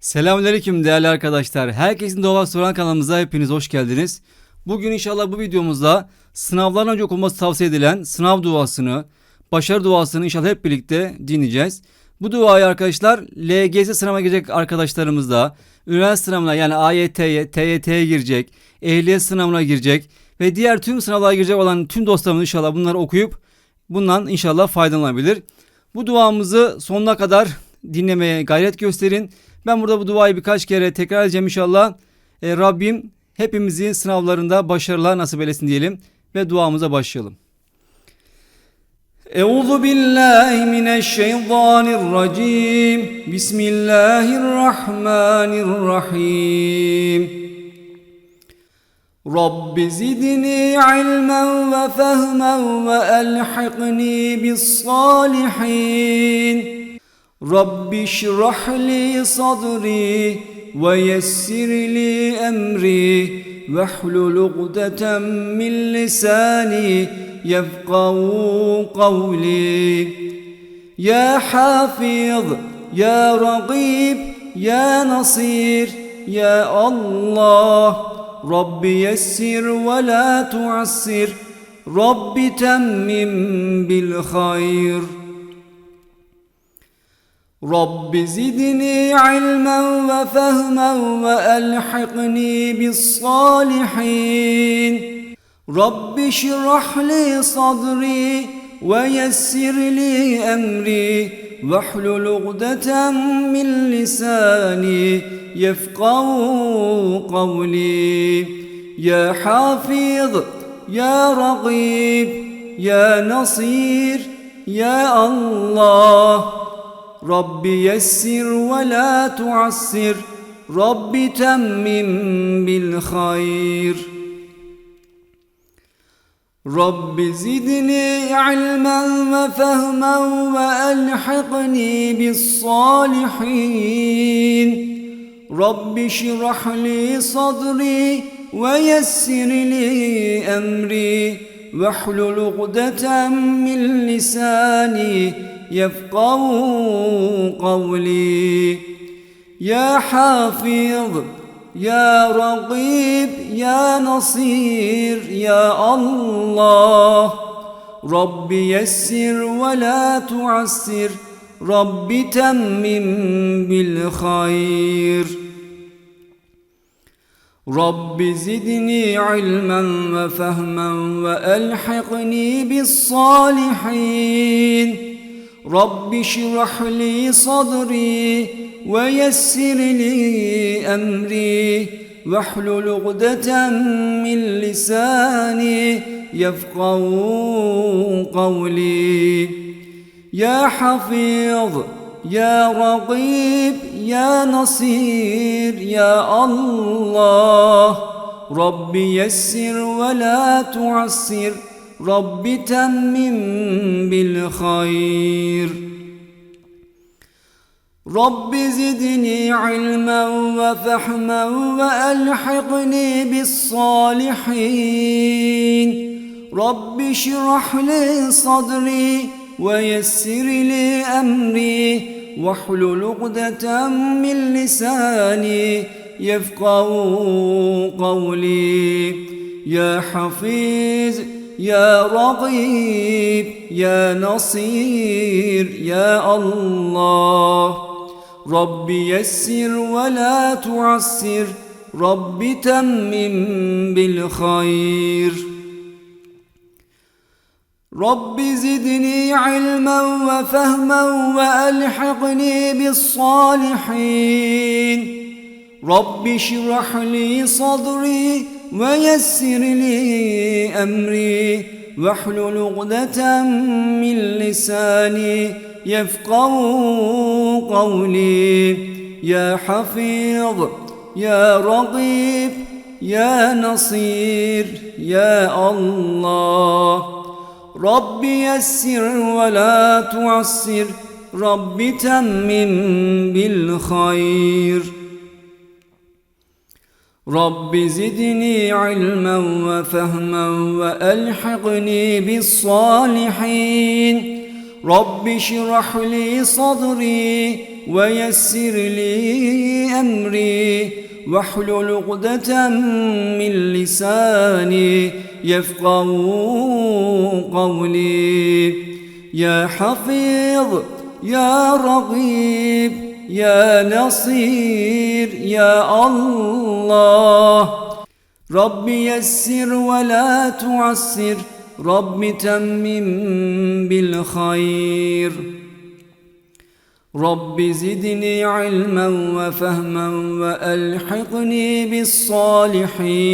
Selamünaleyküm değerli arkadaşlar. Herkesin Doğal Soran kanalımıza hepiniz hoş geldiniz. Bugün inşallah bu videomuzda sınavlardan önce okunması tavsiye edilen sınav duasını, başarı duasını inşallah hep birlikte dinleyeceğiz. Bu duayı arkadaşlar LGS sınavına girecek arkadaşlarımız da üniversite sınavına yani AYT'ye, TYT'ye girecek, ehliyet sınavına girecek ve diğer tüm sınavlara girecek olan tüm dostlarımız inşallah bunları okuyup bundan inşallah faydalanabilir. Bu duamızı sonuna kadar dinlemeye gayret gösterin. Ben burada bu duayı birkaç kere tekrar edeceğim inşallah. E, Rabbim hepimizi sınavlarında başarılar nasip eylesin diyelim ve duamıza başlayalım. Euzu billahi mineşşeytanirracim. Bismillahirrahmanirrahim. Rabbi zidni ilmen ve fehmen ve elhikni bis salihin. رب اشرح لي صدري ويسر لي أمري واحلل عقدة من لساني يفقه قولي. يا حافظ يا رقيب يا نصير يا الله رب يسر ولا تعسر رب تمم بالخير. رب زدني علما وفهما وألحقني بالصالحين. رب اشرح لي صدري ويسر لي أمري واحلل عقدة من لساني يفقه قولي. يا حافظ يا رقيب يا نصير يا الله. رب يسر ولا تعسر رب تمم بالخير رب زدني علما وفهما وألحقني بالصالحين رب اشرح لي صدري ويسر لي أمري واحلل عقدة من لساني يفقه قولي. يا حافظ يا رقيب يا نصير يا الله. رب يسر ولا تعسر رب تمم بالخير. رب زدني علما وفهما وألحقني بالصالحين. رب اشرح لي صدري ويسر لي أمري واحلل عقدة من لساني يفقه قولي يا حفيظ يا رقيب يا نصير يا الله رب يسر ولا تعسر رب تمم بالخير رب زدني علما وفحما وألحقني بالصالحين رب اشرح لي صدري ويسر لي أمري واحلل عقدة من لساني يفقه قولي يا حفيظ يا رقيب يا نصير يا الله. رب يسر ولا تعسر رب تمم بالخير. رب زدني علما وفهما وألحقني بالصالحين. رب اشرح لي صدري ويسر لي أمري واحلل عقدة من لساني يفقه قولي. يا حفيظ يا رقيب يا نصير يا الله. رب يسر ولا تعسر رب تمم بالخير. رب زدني علما وفهما وألحقني بالصالحين رب اشرح لي صدري ويسر لي أمري واحلل عقدة من لساني يفقه قولي يا حفيظ يا رغيب يا نصير يا الله. رب يسر ولا تعسر رب تمم بالخير. رب زدني علما وفهما وألحقني بالصالحين.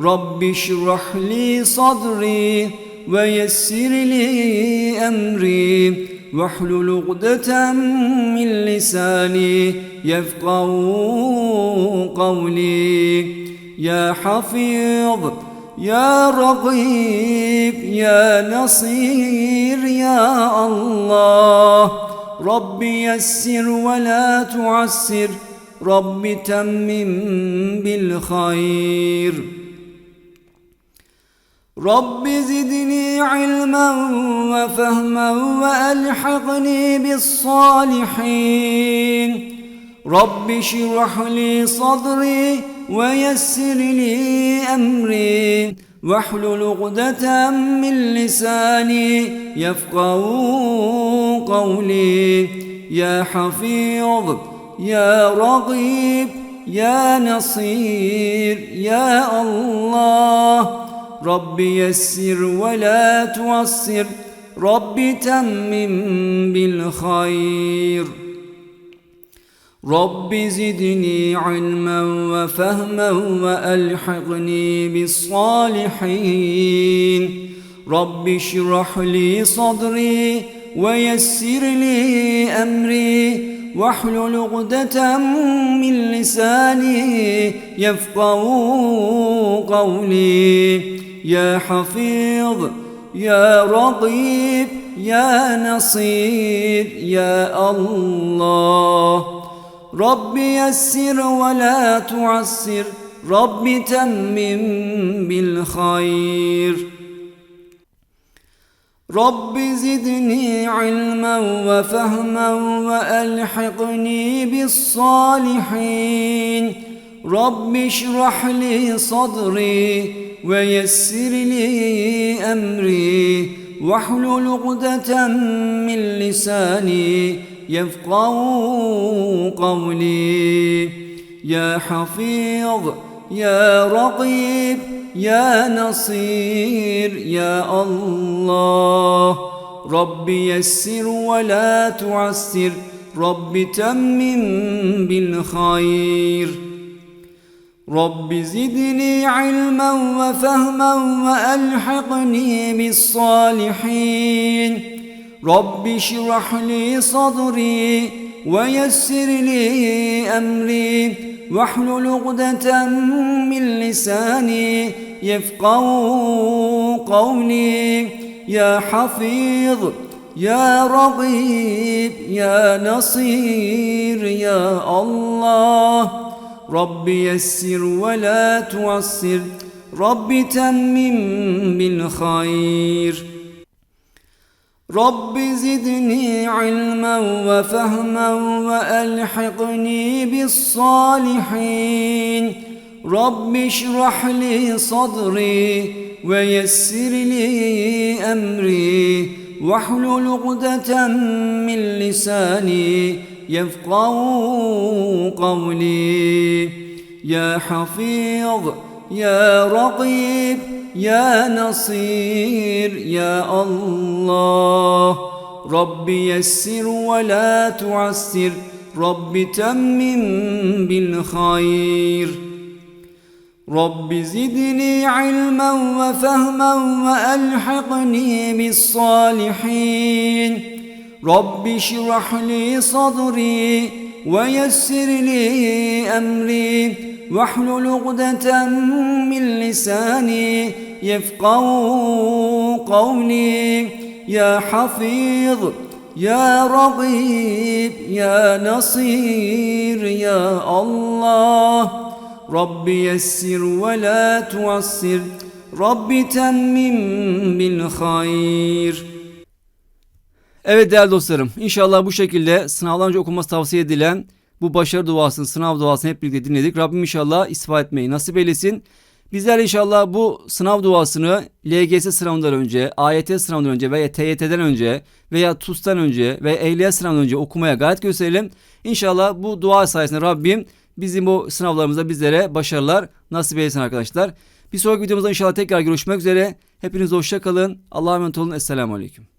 رب اشرح لي صدري ويسر لي أمري. واحلل عقدة من لساني يفقه قولي. يا حفيظ يا رقيب يا نصير يا الله. رب يسر ولا تعسر. رب تمم بالخير. رب زدني علما وفهما وألحقني بالصالحين. رب اشرح لي صدري ويسر لي أمري. واحلل عقدة من لساني يفقه قولي. يا حفيظ يا رغيب يا نصير يا الله. رب يسر ولا تعسر رب تمم بالخير رب زدني علما وفهما وألحقني بالصالحين رب اشرح لي صدري ويسر لي أمري واحلل عقدة من لساني يفقه قولي يا حفيظ يا رقيب يا نصير يا الله. رب يسر ولا تعسر رب تمم بالخير. رب زدني علما وفهما وألحقني بالصالحين. رب اشرح لي صدري ويسر لي أمري واحلل عقدة من لساني يفقه قولي. يا حفيظ يا رقيب يا نصير يا الله. رب يسر ولا تعسر. رب تمم بالخير. رب زدني علما وفهما وألحقني بالصالحين رب اشرح لي صدري ويسر لي أمري واحلل عقدة من لساني يفقه قولي يا حفيظ يا رغيب يا نصير يا الله رب يسر ولا تعسر رب تمم بالخير رب زدني علما وفهما وألحقني بالصالحين رب اشرح لي صدري ويسر لي أمري واحلل عقدة من لساني يفقه قولي. يا حفيظ يا رقيب يا نصير يا الله. رب يسر ولا تعسر. رب تمم بالخير. رب زدني علما وفهما وألحقني بالصالحين. رب اشرح لي صدري ويسر لي أمري واحلل عقدة من لساني يفقه قولي يا حفيظ يا رغيب يا نصير يا الله رب يسر ولا تعسر رب تمم بالخير Evet değerli dostlarım inşallah bu şekilde sınavdan önce okunması tavsiye edilen bu başarı duasını, sınav duasını hep birlikte dinledik. Rabbim inşallah ispat etmeyi nasip eylesin. Bizler inşallah bu sınav duasını LGS sınavından önce, AYT sınavından önce veya TYT'den önce veya TUS'tan önce ve ehliyet sınavından önce okumaya gayret gösterelim. İnşallah bu dua sayesinde Rabbim bizim bu sınavlarımızda bizlere başarılar nasip eylesin arkadaşlar. Bir sonraki videomuzda inşallah tekrar görüşmek üzere. Hepiniz hoşça kalın. Allah'a emanet olun. Esselamu Aleyküm.